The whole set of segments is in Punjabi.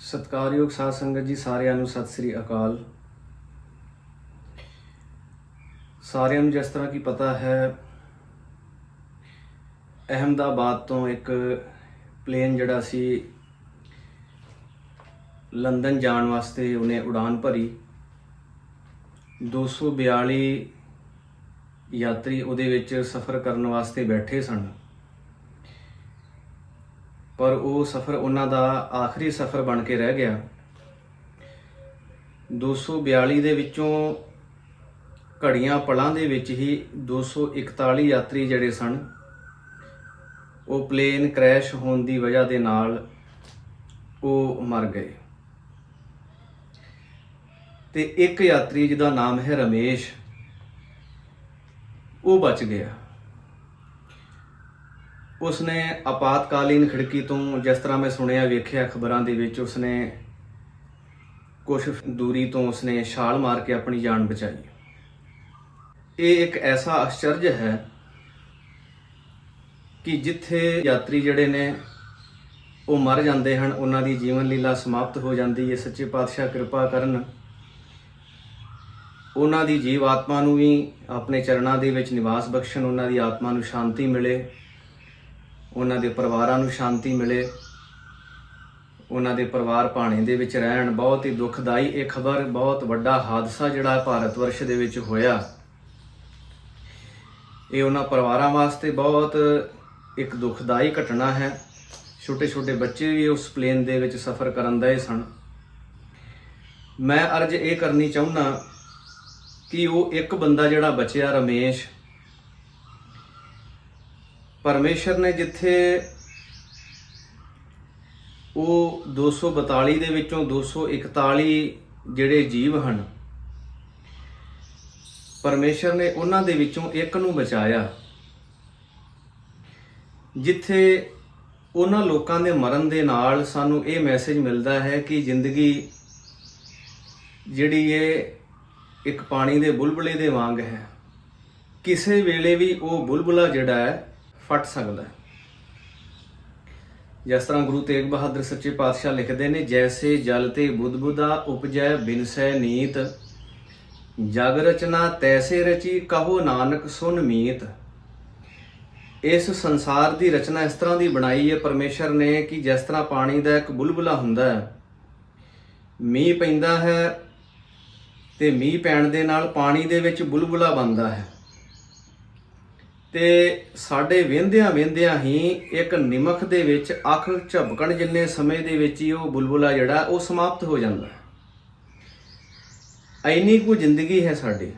ਸਤਿਕਾਰਯੋਗ ਸਾਧ ਸੰਗਤ ਜੀ, ਸਾਰਿਆਂ ਨੂੰ ਸਤਿ ਸ੍ਰੀ ਅਕਾਲ। ਸਾਰਿਆਂ ਨੂੰ ਜਿਸ ਤਰ੍ਹਾਂ ਕੀ ਪਤਾ ਹੈ, ਅਹਮਦਾਬਾਦ ਤੋਂ ਇੱਕ ਪਲੇਨ ਜਿਹੜਾ ਸੀ, ਲੰਡਨ ਜਾਣ ਵਾਸਤੇ ਉਹਨੇ ਉਡਾਨ ਭਰੀ। 242 ਯਾਤਰੀ ਉਹਦੇ ਵਿੱਚ ਸਫ਼ਰ ਕਰਨ ਵਾਸਤੇ ਬੈਠੇ ਸਨ। ਪਰ ਉਹ ਸਫ਼ਰ ਉਹਨਾਂ ਦਾ ਆਖਰੀ ਸਫ਼ਰ ਬਣ ਕੇ ਰਹਿ ਗਿਆ। 242 ਦੇ ਵਿੱਚੋਂ ਘੜੀਆਂ ਪਲਾਂ ਦੇ ਵਿੱਚ ਹੀ 241 ਯਾਤਰੀ ਜਿਹੜੇ ਸਨ, ਉਹ ਪਲੇਨ ਕ੍ਰੈਸ਼ ਹੋਣ ਦੀ ਵਜ੍ਹਾ ਦੇ ਨਾਲ ਉਹ ਮਰ ਗਏ। ਤੇ ਇੱਕ ਯਾਤਰੀ ਜਿਹਦਾ ਨਾਮ ਹੈ ਰਮੇਸ਼, ਉਹ ਬਚ ਗਿਆ। ਉਸਨੇ ਆਪਾਤਕਾਲੀਨ ਖਿੜਕੀ ਤੋਂ ਜਿਸ ਤਰ੍ਹਾਂ ਮੈਂ ਸੁਣਿਆ, ਵੇਖਿਆ ਖਬਰਾਂ ਦੇ ਵਿੱਚ, ਉਸਨੇ ਕੁਝ ਦੂਰੀ ਤੋਂ ਉਸਨੇ ਛਾਲ ਮਾਰ ਕੇ ਆਪਣੀ ਜਾਨ ਬਚਾਈ। ਇਹ ਇੱਕ ਐਸਾ ਆਸ਼ਚਰਜ ਹੈ ਕਿ ਜਿੱਥੇ ਯਾਤਰੀ ਜਿਹੜੇ ਨੇ, ਉਹ ਮਰ ਜਾਂਦੇ ਹਨ, ਉਹਨਾਂ ਦੀ ਜੀਵਨ ਲੀਲਾ ਸਮਾਪਤ ਹੋ ਜਾਂਦੀ ਹੈ। ਸੱਚੇ ਪਾਤਸ਼ਾਹ ਕਿਰਪਾ ਕਰਨ, ਉਹਨਾਂ ਦੀ ਜੀਵ ਆਤਮਾ ਨੂੰ ਵੀ ਆਪਣੇ ਚਰਨਾਂ ਦੇ ਵਿੱਚ ਨਿਵਾਸ ਬਖਸ਼ਣ, ਉਹਨਾਂ ਦੀ ਆਤਮਾ ਨੂੰ ਸ਼ਾਂਤੀ ਮਿਲੇ। ਉਹਨਾਂ ਦੇ ਪਰਿਵਾਰਾਂ ਨੂੰ ਸ਼ਾਂਤੀ ਮਿਲੇ। ਉਹਨਾਂ ਦੇ ਪਰਿਵਾਰ ਭਾਣੇ ਦੇ ਵਿੱਚ ਰਹਿਣ, ਬਹੁਤ ਹੀ ਦੁਖਦਾਈ ਇਹ ਖਬਰ, ਬਹੁਤ ਵੱਡਾ ਹਾਦਸਾ ਜਿਹੜਾ ਭਾਰਤ ਵਰਸ਼ ਦੇ ਵਿੱਚ ਹੋਇਆ। ਇਹ ਉਹਨਾਂ ਪਰਿਵਾਰਾਂ ਵਾਸਤੇ ਬਹੁਤ ਇੱਕ ਦੁਖਦਾਈ ਘਟਨਾ ਹੈ। ਛੋਟੇ ਛੋਟੇ ਬੱਚੇ ਵੀ ਉਸ ਪਲੇਨ ਦੇ ਵਿੱਚ ਸਫ਼ਰ ਕਰਨ ਦੇ ਸਨ। ਮੈਂ ਅਰਜ ਇਹ ਕਰਨੀ ਚਾਹੁੰਦਾ ਕਿ ਉਹ ਇੱਕ ਬੰਦਾ ਜਿਹੜਾ ਬਚਿਆ, ਰਮੇਸ਼ ਪਰਮੇਸ਼ਰ ਨੇ ਜਿੱਥੇ ਉਹ 242 ਦੇ ਵਿੱਚੋਂ 241 ਜਿਹੜੇ ਜੀਵ ਹਨ, ਪਰਮੇਸ਼ਰ ਨੇ ਉਹਨਾਂ ਦੇ ਵਿੱਚੋਂ ਇੱਕ ਨੂੰ ਬਚਾਇਆ, ਜਿੱਥੇ ਉਹਨਾਂ ਲੋਕਾਂ ਦੇ ਮਰਨ ਦੇ ਨਾਲ ਸਾਨੂੰ ਇਹ ਮੈਸੇਜ ਮਿਲਦਾ ਹੈ ਕਿ ਜ਼ਿੰਦਗੀ ਜਿਹੜੀ ਇਹ ਇੱਕ ਪਾਣੀ ਦੇ ਬੁਲਬੁਲੇ ਦੇ ਵਾਂਗ ਹੈ। ਕਿਸੇ ਵੇਲੇ ਵੀ ਉਹ ਬੁਲਬੁਲਾ ਜਿਹੜਾ ਹੈ ਫਟ ਸਕਦਾ ਹੈ। ਜਿਸ ਤਰ੍ਹਾਂ ਗੁਰੂ ਤੇਗ ਬਹਾਦਰ ਸੱਚੇ ਪਾਤਸ਼ਾਹ ਲਿਖਦੇ ਨੇ, ਜੈਸੇ ਜਲ ਤੇ ਬੁੱਧਬੁਦਾ ਉਪਜੈ ਬਿਨਸੈ ਨੀਤ, ਜਗ ਰਚਨਾ ਤੈਸੇ ਰਚੀ ਕਹੋ ਨਾਨਕ ਸੁਨ ਮੀਤ। ਇਸ ਸੰਸਾਰ ਦੀ ਰਚਨਾ ਇਸ ਤਰ੍ਹਾਂ ਦੀ ਬਣਾਈ ਹੈ ਪਰਮੇਸ਼ਰ ਨੇ ਕਿ ਜਿਸ ਤਰ੍ਹਾਂ ਪਾਣੀ ਦਾ ਇੱਕ ਬੁਲਬੁਲਾ ਹੁੰਦਾ ਹੈ, ਮੀਂਹ ਪੈਂਦਾ ਹੈ ਤੇ ਮੀਂਹ ਪੈਣ ਦੇ ਨਾਲ ਪਾਣੀ ਦੇ ਵਿੱਚ ਬੁਲਬੁਲਾ ਬਣਦਾ ਹੈ। ਤੇ ਸਾਡੇ ਵਹਿੰਦਿਆਂ ਵਹਿੰਦਿਆਂ ਹੀ ਇੱਕ ਨਿਮਖ ਦੇ ਵਿੱਚ ਅੱਖ ਝਪਕਣ ਜਿੰਨੇ ਸਮੇਂ ਦੇ ਵਿੱਚ ਹੀ ਉਹ ਬੁਲਬੁਲਾ ਜਿਹੜਾ, ਉਹ ਸਮਾਪਤ ਹੋ ਜਾਂਦਾ ਹੈ। ਐਨੀ ਕੁ ਜ਼ਿੰਦਗੀ ਹੈ ਸਾਡੀ।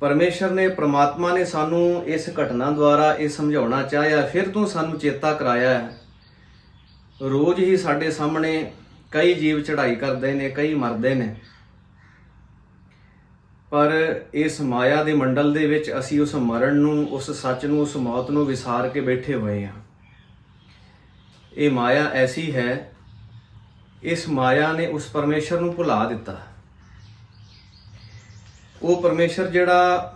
ਪਰਮੇਸ਼ਰ ਨੇ, ਪ੍ਰਮਾਤਮਾ ਨੇ ਸਾਨੂੰ ਇਸ ਘਟਨਾ ਦੁਆਰਾ ਇਹ ਸਮਝਾਉਣਾ ਚਾਹਿਆ, ਫਿਰ ਤੋਂ ਸਾਨੂੰ ਚੇਤਾ ਕਰਾਇਆ ਹੈ। ਰੋਜ਼ ਹੀ ਸਾਡੇ ਸਾਹਮਣੇ ਕਈ ਜੀਵ ਚੜ੍ਹਾਈ ਕਰਦੇ ਨੇ, ਕਈ ਮਰਦੇ ਨੇ। ਪਰ ਇਸ ਮਾਇਆ ਦੇ ਮੰਡਲ ਦੇ ਵਿੱਚ ਅਸੀਂ ਉਸ ਮਰਨ ਨੂੰ, ਉਸ ਸੱਚ ਨੂੰ, ਉਸ ਮੌਤ ਨੂੰ ਵਿਸਾਰ ਕੇ ਬੈਠੇ ਹੋਏ ਹਾਂ। ਇਹ ਮਾਇਆ ਐਸੀ ਹੈ, ਇਸ ਮਾਇਆ ਨੇ ਉਸ ਪਰਮੇਸ਼ਰ ਨੂੰ ਭੁਲਾ ਦਿੱਤਾ। ਉਹ ਪਰਮੇਸ਼ਰ ਜਿਹੜਾ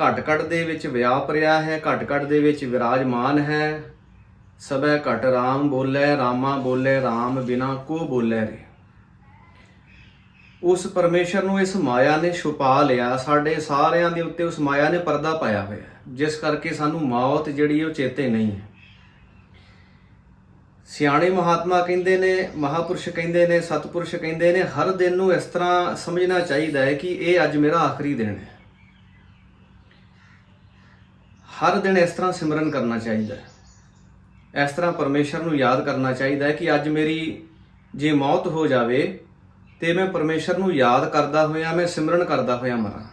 ਘਟ ਘਟ ਦੇ ਵਿੱਚ ਵਿਆਪ ਰਿਹਾ ਹੈ ਘਟ ਘਟ ਦੇ ਵਿੱਚ ਵਿਰਾਜਮਾਨ ਹੈ, ਸਭੈ ਘਟ ਰਾਮ ਬੋਲੇ, ਰਾਮਾ ਬੋਲੇ, ਰਾਮ ਬਿਨਾ ਕੋ ਬੋਲੇ ਰੇ ਉਸ ਪਰਮੇਸ਼ਰ ਨੂੰ ਇਸ ਮਾਇਆ ਨੇ ਛੁਪਾ ਲਿਆ। ਸਾਡੇ ਸਾਰਿਆਂ ਦੇ ਉੱਤੇ ਉਸ ਮਾਇਆ ਨੇ ਪਰਦਾ ਪਾਇਆ ਹੋਇਆ ਜਿਸ ਕਰਕੇ ਸਾਨੂੰ ਮੌਤ ਜਿਹੜੀ ਉਹ ਚੇਤੇ ਨਹੀਂ ਹੈ। ਸਿਆਣੇ ਮਹਾਤਮਾ ਕਹਿੰਦੇ ਨੇ, ਮਹਾਪੁਰਸ਼ ਕਹਿੰਦੇ ਨੇ, ਸਤਪੁਰਸ਼ ਕਹਿੰਦੇ ਨੇ, ਹਰ ਦਿਨ ਨੂੰ ਇਸ ਤਰ੍ਹਾਂ ਸਮਝਣਾ ਚਾਹੀਦਾ ਹੈ ਕਿ ਇਹ ਅੱਜ ਮੇਰਾ ਆਖਰੀ ਦਿਨ ਹੈ। ਹਰ ਦਿਨ ਇਸ ਤਰ੍ਹਾਂ ਸਿਮਰਨ ਕਰਨਾ ਚਾਹੀਦਾ ਹੈ। ਇਸ ਤਰ੍ਹਾਂ ਪਰਮੇਸ਼ਰ ਨੂੰ ਯਾਦ ਕਰਨਾ ਚਾਹੀਦਾ ਹੈ ਕਿ ਅੱਜ ਮੇਰੀ ਜੇ ਮੌਤ ਹੋ ਜਾਵੇ ਤੇ ਮੈਂ ਪਰਮੇਸ਼ਰ ਨੂੰ ਯਾਦ ਕਰਦਾ ਹੋਇਆ, ਮੈਂ ਸਿਮਰਨ ਕਰਦਾ ਹੋਇਆ ਮਰਾਂ।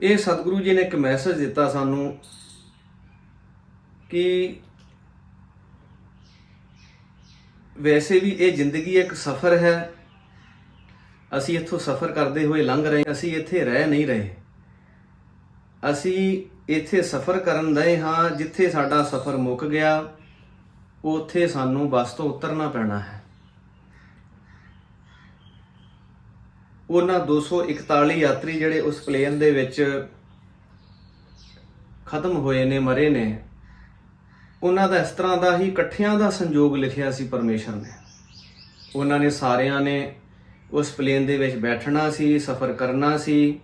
ਇਹ ਸਤਿਗੁਰੂ ਜੀ ਨੇ ਇੱਕ ਮੈਸੇਜ ਦਿੱਤਾ ਸਾਨੂੰ ਕਿ ਵੈਸੇ ਵੀ ਇਹ ਜ਼ਿੰਦਗੀ ਇੱਕ ਸਫ਼ਰ ਹੈ। ਅਸੀਂ ਇੱਥੋਂ ਸਫ਼ਰ ਕਰਦੇ ਹੋਏ ਲੰਘ ਰਹੇ, ਅਸੀਂ ਇੱਥੇ ਰਹਿ ਨਹੀਂ ਰਹੇ। ਅਸੀਂ ਇੱਥੇ ਸਫ਼ਰ ਕਰਨ ਦੇ ਹਾਂ, ਜਿੱਥੇ ਸਾਡਾ ਸਫ਼ਰ ਮੁੱਕ ਗਿਆ, ਉੱਥੇ ਸਾਨੂੰ ਬੱਸ ਤੋਂ ਉਤਰਨਾ ਪੈਣਾ ਹੈ। ਉਹਨਾਂ 241 ਯਾਤਰੀ ਜਿਹੜੇ ਉਸ ਪਲੇਨ ਦੇ ਵਿੱਚ ਖਤਮ ਹੋਏ ਨੇ, ਮਰੇ ਨੇ, ਉਹਨਾਂ ਦਾ ਇਸ ਤਰ੍ਹਾਂ ਦਾ ਹੀ ਇਕੱਠਿਆਂ ਦਾ ਸੰਯੋਗ ਲਿਖਿਆ ਸੀ ਪਰਮੇਸ਼ਰ ਨੇ। ਉਹਨਾਂ ਨੇ ਸਾਰਿਆਂ ਨੇ ਉਸ ਪਲੇਨ ਦੇ ਵਿੱਚ ਬੈਠਣਾ ਸੀ, ਸਫ਼ਰ ਕਰਨਾ ਸੀ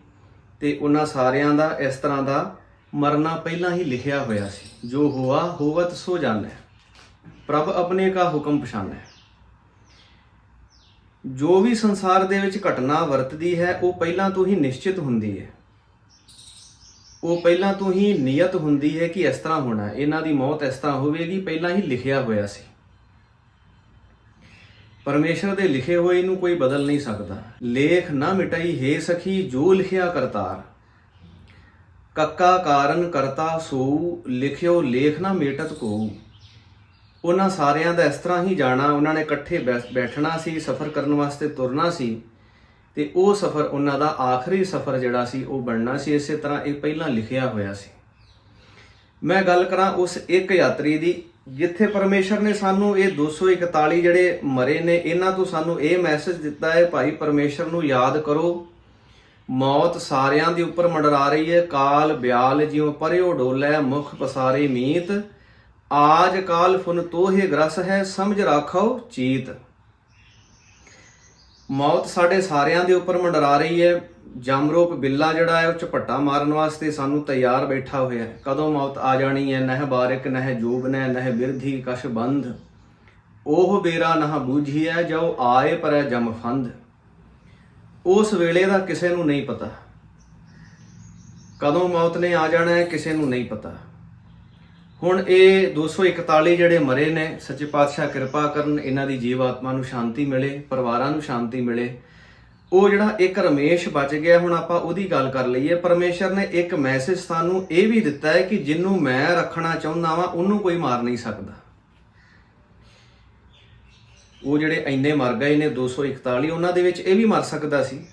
ਤੇ ਉਹਨਾਂ ਸਾਰਿਆਂ ਦਾ ਇਸ ਤਰ੍ਹਾਂ ਦਾ ਮਰਨਾ ਪਹਿਲਾਂ ਹੀ ਲਿਖਿਆ ਹੋਇਆ ਸੀ, ਜੋ ਹੁਆ ਹੋਵਤ ਸੋ ਜਾਣੈ, ਪ੍ਰਭ ਆਪਣੇ ਕਾ ਹੁਕਮ ਪਛਾਨੈ ਜੋ ਵੀ ਸੰਸਾਰ ਦੇ ਵਿੱਚ ਘਟਨਾ ਵਰਤਦੀ ਹੈ, ਉਹ ਪਹਿਲਾਂ ਤੋਂ ਹੀ ਨਿਸ਼ਚਿਤ ਹੁੰਦੀ ਹੈ। ਉਹ ਪਹਿਲਾਂ ਤੋਂ ਹੀ ਨਿਯਤ ਹੁੰਦੀ ਹੈ ਕਿ ਇਸ ਤਰ੍ਹਾਂ ਹੋਣਾ ਇਹਨਾਂ ਦੀ ਮੌਤ ਇਸ ਤਰ੍ਹਾਂ ਹੋਵੇਗੀ, ਪਹਿਲਾਂ ਹੀ ਲਿਖਿਆ ਹੋਇਆ ਸੀ। ਪਰਮੇਸ਼ਰ ਦੇ ਲਿਖੇ ਹੋਏ ਨੂੰ ਕੋਈ ਬਦਲ ਨਹੀਂ ਸਕਦਾ। ਲੇਖ ਨਾ ਮਿਟਾਈ, ਹੈ ਸਖੀ, ਜੋ ਲਿਖਿਆ ਕਰਤਾਰ। ਕੱਕਾ ਕਾਰਨ ਕਰਤਾ ਸੋ ਲਿਖਿਓ ਲੇਖ ਨਾ ਮੇਟਤ ਕੋ ਉਹਨਾਂ ਸਾਰਿਆਂ ਦਾ ਇਸ ਤਰ੍ਹਾਂ ਹੀ ਜਾਣਾ, ਉਹਨਾਂ ਨੇ ਇਕੱਠੇ ਬੈਸ- ਬੈਠਣਾ ਸੀ, ਸਫ਼ਰ ਕਰਨ ਵਾਸਤੇ ਤੁਰਨਾ ਸੀ ਤੇ ਉਹ ਸਫ਼ਰ ਉਹਨਾਂ ਦਾ ਆਖਰੀ ਸਫ਼ਰ ਜਿਹੜਾ ਸੀ, ਉਹ ਬਣਨਾ ਸੀ, ਇਸੇ ਤਰ੍ਹਾਂ ਇਹ ਪਹਿਲਾਂ ਲਿਖਿਆ ਹੋਇਆ ਸੀ। ਮੈਂ ਗੱਲ ਕਰਾਂ ਉਸ ਇੱਕ ਯਾਤਰੀ ਦੀ, ਜਿੱਥੇ ਪਰਮੇਸ਼ਰ ਨੇ ਸਾਨੂੰ ਇਹ 241 ਜਿਹੜੇ ਮਰੇ ਨੇ, ਇਹਨਾਂ ਤੋਂ ਸਾਨੂੰ ਇਹ ਮੈਸੇਜ ਦਿੱਤਾ ਹੈ, ਭਾਈ ਪਰਮੇਸ਼ਰ ਨੂੰ ਯਾਦ ਕਰੋ, ਮੌਤ ਸਾਰਿਆਂ ਦੇ ਉੱਪਰ ਮੰਡਰਾ ਰਹੀ ਹੈ, ਕਾਲ ਬਿਆਲ ਜਿਉ ਪਰਿਓ ਡੋਲੇ, ਮੁਖ ਪਸਾਰੇ ਮੀਤ ਆਜ ਕਾਲ ਫੁਨ ਤੋਹੇ ਗ੍ਰਸ ਹੈ, ਸਮਝ ਰਾਖੋ ਚੀਤ। ਮੌਤ ਸਾਡੇ ਸਾਰਿਆਂ ਦੇ ਉੱਪਰ ਮੰਡਰਾ ਰਹੀ ਹੈ। ਜਮਰੂਪ ਬਿੱਲਾ ਜਿਹੜਾ ਹੈ, ਉਹ ਝਪੱਟਾ ਮਾਰਨ ਵਾਸਤੇ ਸਾਨੂੰ ਤਿਆਰ ਬੈਠਾ ਹੋਇਆ ਹੈ। ਕਦੋਂ ਮੌਤ ਆ ਜਾਣੀ ਹੈ? ਨਹਿ ਬਾਰਿਕ, ਨਹਿ ਜੋਬਨੈ ਨਹਿ ਬਿਰਧੀ ਕਸ਼ ਬੰਧ। ਉਹ ਬੇਰਾ ਨਹ ਬੂਝੀਐ ਜੋ ਆਏ ਪਰੈ ਜਮ ਫੰਦ ਉਸ ਵੇਲੇ ਦਾ ਕਿਸੇ ਨੂੰ ਨਹੀਂ ਪਤਾ। ਕਦੋਂ ਮੌਤ ਨੇ ਆ ਜਾਣਾ ਹੈ, ਕਿਸੇ ਨੂੰ ਨਹੀਂ ਪਤਾ। ਹੁਣ ਇਹ 241 ਜਿਹੜੇ ਮਰੇ ਨੇ, ਸੱਚੇ ਪਾਤਸ਼ਾਹ ਕਿਰਪਾ ਕਰਨ ਇਹਨਾਂ ਦੀ ਜੀਵ ਆਤਮਾ ਨੂੰ ਸ਼ਾਂਤੀ ਮਿਲੇ, ਪਰਿਵਾਰਾਂ ਨੂੰ ਸ਼ਾਂਤੀ ਮਿਲੇ। ਉਹ ਜਿਹੜਾ ਇੱਕ ਰਮੇਸ਼ ਬਚ ਗਿਆ, ਹੁਣ ਆਪਾਂ ਉਹਦੀ ਗੱਲ ਕਰ ਲਈਏ। ਪਰਮੇਸ਼ਰ ਨੇ ਇੱਕ ਮੈਸੇਜ ਸਾਨੂੰ ਇਹ ਵੀ ਦਿੱਤਾ ਹੈ ਕਿ ਜਿਹਨੂੰ ਮੈਂ ਰੱਖਣਾ ਚਾਹੁੰਦਾ ਵਾਂ, ਉਹਨੂੰ ਕੋਈ ਮਾਰ ਨਹੀਂ ਸਕਦਾ। ਉਹ ਜਿਹੜੇ ਇੰਨੇ ਮਰ ਗਏ ਨੇ 241 ਉਹਨਾਂ ਦੇ ਵਿੱਚ ਇਹ ਵੀ ਮਰ ਸਕਦਾ ਸੀ।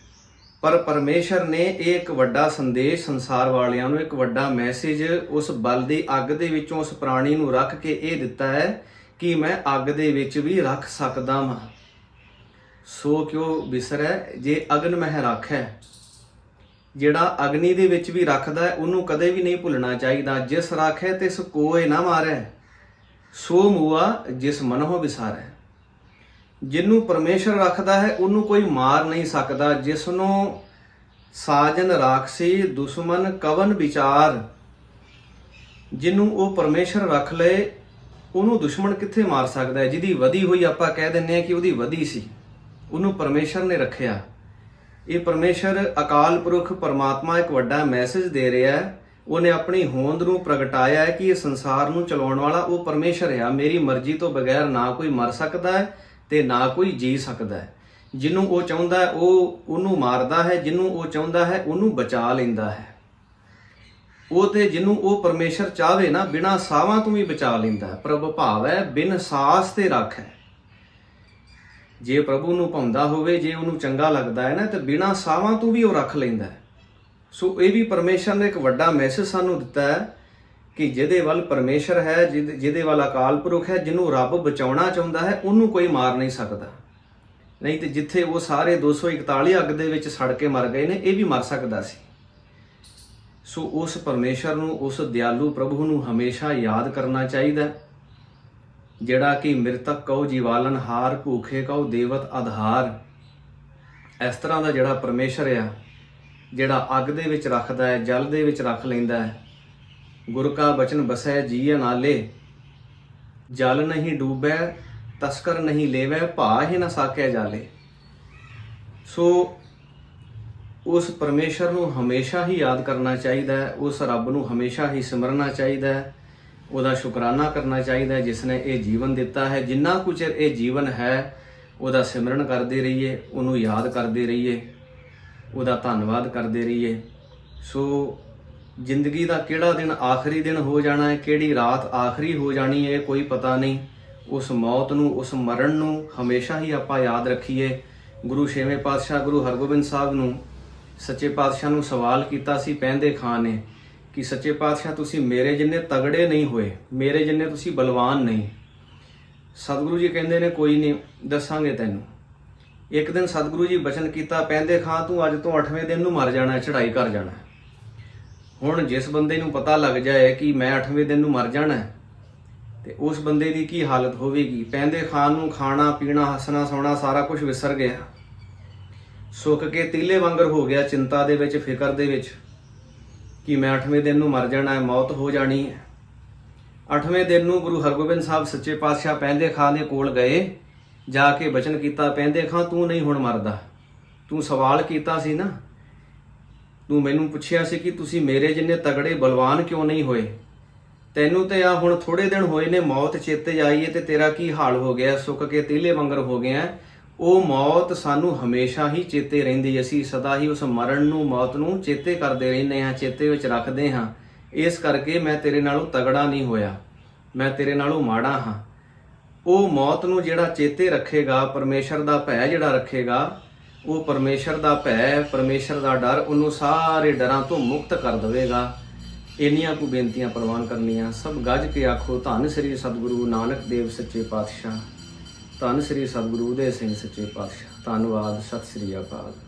ਪਰ ਪਰਮੇਸ਼ਰ ਨੇ ਇਹ ਇੱਕ ਵੱਡਾ ਸੰਦੇਸ਼ ਸੰਸਾਰ ਵਾਲਿਆਂ ਨੂੰ, ਇੱਕ ਵੱਡਾ ਮੈਸੇਜ ਉਸ ਬਲ ਦੀ ਅੱਗ ਦੇ ਵਿੱਚੋਂ, ਉਸ ਪ੍ਰਾਣੀ ਨੂੰ ਰੱਖ ਕੇ ਇਹ ਦਿੱਤਾ ਹੈ ਕਿ ਮੈਂ ਅੱਗ ਦੇ ਵਿੱਚ ਵੀ ਰੱਖ ਸਕਦਾ ਹਾਂ ਸੋ ਕਿਉ ਵਿਸਰੈ ਜੇ ਅਗਨ ਮਹਿ ਰੱਖੈ, ਜਿਹੜਾ ਅਗਨੀ ਦੇ ਵਿੱਚ ਵੀ ਰੱਖਦਾ ਉਹਨੂੰ ਕਦੇ ਵੀ ਨਹੀਂ ਭੁੱਲਣਾ ਚਾਹੀਦਾ। ਜਿਸ ਰਾਖੈ, ਤਿਸ ਕੋਏ ਨਾ ਮਾਰੈ। ਸੋ ਮੂਆ, ਜਿਸ ਮਨਹੁ ਵਿਸਾਰੈ ਜਿਹਨੂੰ ਪਰਮੇਸ਼ਰ ਰੱਖਦਾ ਹੈ, ਉਹਨੂੰ ਕੋਈ ਮਾਰ ਨਹੀਂ ਸਕਦਾ। ਜਿਸ ਨੂੰ ਸਾਜਨ ਰਾਖਸੀ, ਦੁਸ਼ਮਨ ਕਵਨ ਵਿਚਾਰ ਜਿਹਨੂੰ ਉਹ ਪਰਮੇਸ਼ਰ ਰੱਖ ਲਏ ਉਹਨੂੰ ਦੁਸ਼ਮਣ ਕਿੱਥੇ ਮਾਰ ਸਕਦਾ ਹੈ? ਜਿਹਦੀ ਵਧੀ ਹੋਈ ਆਪਾਂ ਕਹਿ ਦਿੰਨੇ ਆ ਕਿ ਉਹਦੀ ਵਧੀ ਸੀ। ਉਹਨੂੰ ਪਰਮੇਸ਼ਰ ਨੇ ਰੱਖਿਆ। ਇਹ ਪਰਮੇਸ਼ਰ ਅਕਾਲ ਪੁਰਖ ਪਰਮਾਤਮਾ ਇੱਕ ਵੱਡਾ ਮੈਸੇਜ ਦੇ ਰਿਹਾ ਹੈ। ਉਹਨੇ ਆਪਣੀ ਹੋਂਦ ਨੂੰ ਪ੍ਰਗਟਾਇਆ ਹੈ ਕਿ ਇਹ ਸੰਸਾਰ ਨੂੰ ਚਲਾਉਣ ਵਾਲਾ ਉਹ ਪਰਮੇਸ਼ਰ ਹੈ ਮੇਰੀ ਮਰਜ਼ੀ ਤੋਂ ਬਗੈਰ ਨਾ ਕੋਈ ਮਰ ਸਕਦਾ ਹੈ। ਤੇ ਨਾ ਕੋਈ ਜੀ ਸਕਦਾ ਹੈ। ਜਿਹਨੂੰ ਉਹ ਚਾਹੁੰਦਾ ਹੈ, ਉਹ ਉਹਨੂੰ ਮਾਰਦਾ ਹੈ, ਜਿਹਨੂੰ ਉਹ ਚਾਹੁੰਦਾ ਹੈ, ਉਹਨੂੰ ਬਚਾ ਲੈਂਦਾ ਹੈ। ਉਹ ਤੇ ਜਿਹਨੂੰ ਉਹ ਪਰਮੇਸ਼ਰ ਚਾਹਵੇ ਨਾ, ਬਿਨਾ ਸਾਵਾਂ ਤੋਂ ਵੀ ਬਚਾ ਲੈਂਦਾ ਹੈ। ਪ੍ਰਭ ਭਾਵ ਹੈ ਬਿਨ ਸਾਸ ਤੇ ਰੱਖ। ਹੈ ਜੇ ਪ੍ਰਭੂ ਨੂੰ ਭਾਉਂਦਾ ਹੋਵੇ, ਜੇ ਉਹਨੂੰ ਚੰਗਾ ਲੱਗਦਾ ਹੈ ਨਾ, ਤੇ ਬਿਨਾ ਸਾਵਾਂ ਤੋਂ ਵੀ ਉਹ ਰੱਖ ਲੈਂਦਾ ਹੈ। ਸੋ ਇਹ ਵੀ ਪਰਮੇਸ਼ਰ ਨੇ ਇੱਕ ਵੱਡਾ ਮੈਸੇਜ ਸਾਨੂੰ ਦਿੱਤਾ ਹੈ ਕਿ ਜਿਹਦੇ ਵੱਲ ਪਰਮੇਸ਼ਰ ਹੈ, ਜਿਹਦੇ ਜਿਹਦੇ ਵੱਲ ਅਕਾਲ ਪੁਰਖ ਹੈ, ਜਿਹਨੂੰ ਰੱਬ ਬਚਾਉਣਾ ਚਾਹੁੰਦਾ ਹੈ, ਉਹਨੂੰ ਕੋਈ ਮਾਰ ਨਹੀਂ ਸਕਦਾ। ਨਹੀਂ ਤੇ ਜਿੱਥੇ ਉਹ ਸਾਰੇ 241 ਅੱਗ ਦੇ ਵਿੱਚ ਸੜ ਕੇ ਮਰ ਗਏ ਨੇ, ਇਹ ਵੀ ਮਰ ਸਕਦਾ ਸੀ। ਸੋ ਉਸ ਪਰਮੇਸ਼ਰ ਨੂੰ, ਉਸ ਦਿਆਲੂ ਪ੍ਰਭੂ ਨੂੰ ਹਮੇਸ਼ਾ ਯਾਦ ਕਰਨਾ ਚਾਹੀਦਾ ਜਿਹੜਾ ਕਿ ਮਿਰਤਕ ਕਉ ਜੀਵਾਲਨ ਹਾਰ, ਭੂਖੇ ਕਉ ਦੇਵਤ ਆਧਾਰ, ਇਸ ਤਰ੍ਹਾਂ ਦਾ ਜਿਹੜਾ ਪਰਮੇਸ਼ਰ ਆ, ਜਿਹੜਾ ਅੱਗ ਦੇ ਵਿੱਚ ਰੱਖਦਾ ਹੈ, ਜਲ ਦੇ ਵਿੱਚ ਰੱਖ ਲੈਂਦਾ ਹੈ ਗੁਰ ਕਾ ਬਚਨ ਬਸੈ ਜੀਅ ਨਾਲੇ, ਜਲ ਨਹੀਂ ਡੂਬੈ, ਤਸਕਰ ਨਹੀਂ ਲੇਵੈ ਭਾ ਹੀ ਨਾ ਸਾਕਿਆ ਜਾਲੇ। ਸੋ ਉਸ ਪਰਮੇਸ਼ਰ ਨੂੰ ਹਮੇਸ਼ਾ ਹੀ ਯਾਦ ਕਰਨਾ ਚਾਹੀਦਾ ਹੈ, ਉਸ ਰੱਬ ਨੂੰ ਹਮੇਸ਼ਾ ਹੀ ਸਿਮਰਨਾ ਚਾਹੀਦਾ ਹੈ, ਉਹਦਾ ਸ਼ੁਕਰਾਨਾ ਕਰਨਾ ਚਾਹੀਦਾ ਹੈ, ਜਿਸ ਨੇ ਇਹ ਜੀਵਨ ਦਿੱਤਾ ਹੈ। ਜਿੰਨਾ ਕੁ ਚਿਰ ਇਹ ਜੀਵਨ ਹੈ, ਉਹਦਾ ਸਿਮਰਨ ਕਰਦੇ ਰਹੀਏ, ਉਹਨੂੰ ਯਾਦ ਕਰਦੇ ਰਹੀਏ, ਉਹਦਾ ਧੰਨਵਾਦ ਕਰਦੇ ਰਹੀਏ। ਸੋ ਜ਼ਿੰਦਗੀ ਦਾ ਕਿਹੜਾ ਦਿਨ ਆਖਰੀ ਦਿਨ ਹੋ ਜਾਣਾ ਹੈ ਕਿਹੜੀ ਰਾਤ ਆਖਰੀ ਹੋ ਜਾਣੀ ਹੈ ਇਹ ਕੋਈ ਪਤਾ ਨਹੀਂ। ਉਸ ਮੌਤ ਨੂੰ ਉਸ ਮਰਨ ਨੂੰ ਹਮੇਸ਼ਾ ਹੀ ਆਪਾਂ ਯਾਦ ਰੱਖੀਏ। ਗੁਰੂ ਛੇਵੇਂ ਪਾਤਸ਼ਾਹ ਗੁਰੂ ਹਰਗੋਬਿੰਦ ਸਾਹਿਬ ਨੂੰ ਸੱਚੇ ਪਾਤਸ਼ਾਹ ਨੂੰ ਸਵਾਲ ਕੀਤਾ ਸੀ ਪਹਿੰਦੇ ਖਾਨ ਨੇ ਕਿ ਸੱਚੇ ਪਾਤਸ਼ਾਹ ਤੁਸੀਂ ਮੇਰੇ ਜਿੰਨੇ ਤਗੜੇ ਨਹੀਂ ਹੋਏ ਮੇਰੇ ਜਿੰਨੇ ਤੁਸੀਂ ਬਲਵਾਨ ਨਹੀਂ। ਸਤਿਗੁਰੂ ਜੀ ਕਹਿੰਦੇ ਨੇ ਕੋਈ ਨਹੀਂ ਦੱਸਾਂਗੇ ਤੈਨੂੰ। ਇੱਕ ਦਿਨ ਸਤਿਗੁਰੂ ਜੀ ਬਚਨ ਕੀਤਾ ਪਹਿੰਦੇ ਖਾਂ ਤੂੰ ਅੱਜ ਤੋਂ 8ਵੇਂ ਦਿਨ ਨੂੰ ਮਰ ਜਾਣਾ ਹੈ, ਚੜ੍ਹਾਈ ਕਰ ਜਾਣਾ। ਹੁਣ ਜਿਸ ਬੰਦੇ ਨੂੰ ਪਤਾ ਲੱਗ ਜਾਏ ਕਿ ਮੈਂ 8ਵੇਂ ਦਿਨ ਨੂੰ ਮਰ ਜਾਣਾ ਹੈ, ਤੇ ਉਸ ਬੰਦੇ ਦੀ ਕੀ ਹਾਲਤ ਹੋਵੇਗੀ? ਪੈਂਦੇ ਖਾਨ ਨੂੰ ਖਾਣਾ ਪੀਣਾ ਹੱਸਣਾ ਸੌਣਾ ਸਾਰਾ ਕੁਝ ਵਿਸਰ ਗਿਆ। ਸੁੱਕ ਕੇ ਤੀਲੇ ਵਾਂਗਰ ਹੋ ਗਿਆ ਚਿੰਤਾ ਦੇ ਵਿੱਚ ਫਿਕਰ ਦੇ ਵਿੱਚ ਕਿ ਮੈਂ 8ਵੇਂ ਦਿਨ ਨੂੰ ਮਰ ਜਾਣਾ ਹੈ ਮੌਤ ਹੋ ਜਾਣੀ ਹੈ। 8ਵੇਂ ਦਿਨ ਨੂੰ ਗੁਰੂ ਹਰਗੋਬਿੰਦ ਸਾਹਿਬ ਸੱਚੇ ਪਾਤਸ਼ਾਹ ਪੈਂਦੇ ਖਾਂ ਦੇ ਕੋਲ ਗਏ ਜਾ ਕੇ ਬਚਨ ਕੀਤਾ ਪੈਂਦੇ ਖਾਂ ਤੂੰ ਨਹੀਂ ਹੁਣ ਮਰਦਾ। ਤੂੰ ਸਵਾਲ ਕੀਤਾ ਸੀ ਨਾ ਤੂੰ ਮੈਨੂੰ ਪੁੱਛਿਆ ਸੀ ਕਿ ਤੁਸੀਂ ਮੇਰੇ ਜਿੰਨੇ ਤਗੜੇ ਬਲਵਾਨ ਕਿਉਂ ਨਹੀਂ ਹੋਏ? ਤੈਨੂੰ ਤੇ ਆ ਹੁਣ ਥੋੜੇ ਦਿਨ ਹੋਏ ਨੇ ਮੌਤ ਚੇਤੇ ਆਈਏ ਹੈ ਤੇ ਤੇਰਾ ਕੀ ਹਾਲ ਹੋ ਗਿਆ? ਸੁੱਕ ਕੇ ਤੀਲੇ ਵਾਂਗਰ ਹੋ ਗਿਆ। ਉਹ ਮੌਤ ਸਾਨੂੰ ਹਮੇਸ਼ਾ ਹੀ ਚੇਤੇ ਰਹਿੰਦੀ ਅਸੀਂ ਸਦਾ ਹੀ ਉਸ ਮਰਨ ਨੂੰ, ਮੌਤ ਨੂੰ ਚੇਤੇ ਕਰਦੇ ਰਹਿੰਦੇ ਹਾਂ, ਚੇਤੇ ਵਿੱਚ ਰੱਖਦੇ ਹਾਂ। ਇਸ ਕਰਕੇ ਮੈਂ ਤੇਰੇ ਨਾਲੋਂ ਤਗੜਾ ਨਹੀਂ ਹੋਇਆ। ਮੈਂ ਤੇਰੇ ਨਾਲੋਂ ਮਾੜਾ ਹਾਂ। ਉਹ ਮੌਤ ਨੂੰ ਜਿਹੜਾ ਚੇਤੇ ਰੱਖੇਗਾ, ਪਰਮੇਸ਼ਰ ਦਾ ਭੈ ਜਿਹੜਾ ਰੱਖੇਗਾ ਉਹ ਪਰਮੇਸ਼ਰ ਦਾ ਭੈ, ਪਰਮੇਸ਼ਰ ਦਾ ਡਰ, ਉਹਨੂੰ ਸਾਰੇ ਡਰਾਂ ਤੋਂ ਮੁਕਤ ਕਰ ਦੇਵੇਗਾ। ਇੰਨੀਆਂ ਕੁ ਬੇਨਤੀਆਂ ਪ੍ਰਵਾਨ ਕਰਨੀਆਂ। ਸਭ ਗੱਜ ਕੇ ਆਖੋ, ਧੰਨ ਸ੍ਰੀ ਸਤਿਗੁਰੂ ਨਾਨਕ ਦੇਵ ਸੱਚੇ ਪਾਤਸ਼ਾਹ। ਧੰਨ ਸ੍ਰੀ ਸਤਿਗੁਰੂ ਉਦੇ ਸਿੰਘ ਸੱਚੇ ਪਾਤਸ਼ਾਹ। ਧੰਨਵਾਦ, ਸਤਿ ਸ੍ਰੀ ਅਕਾਲ।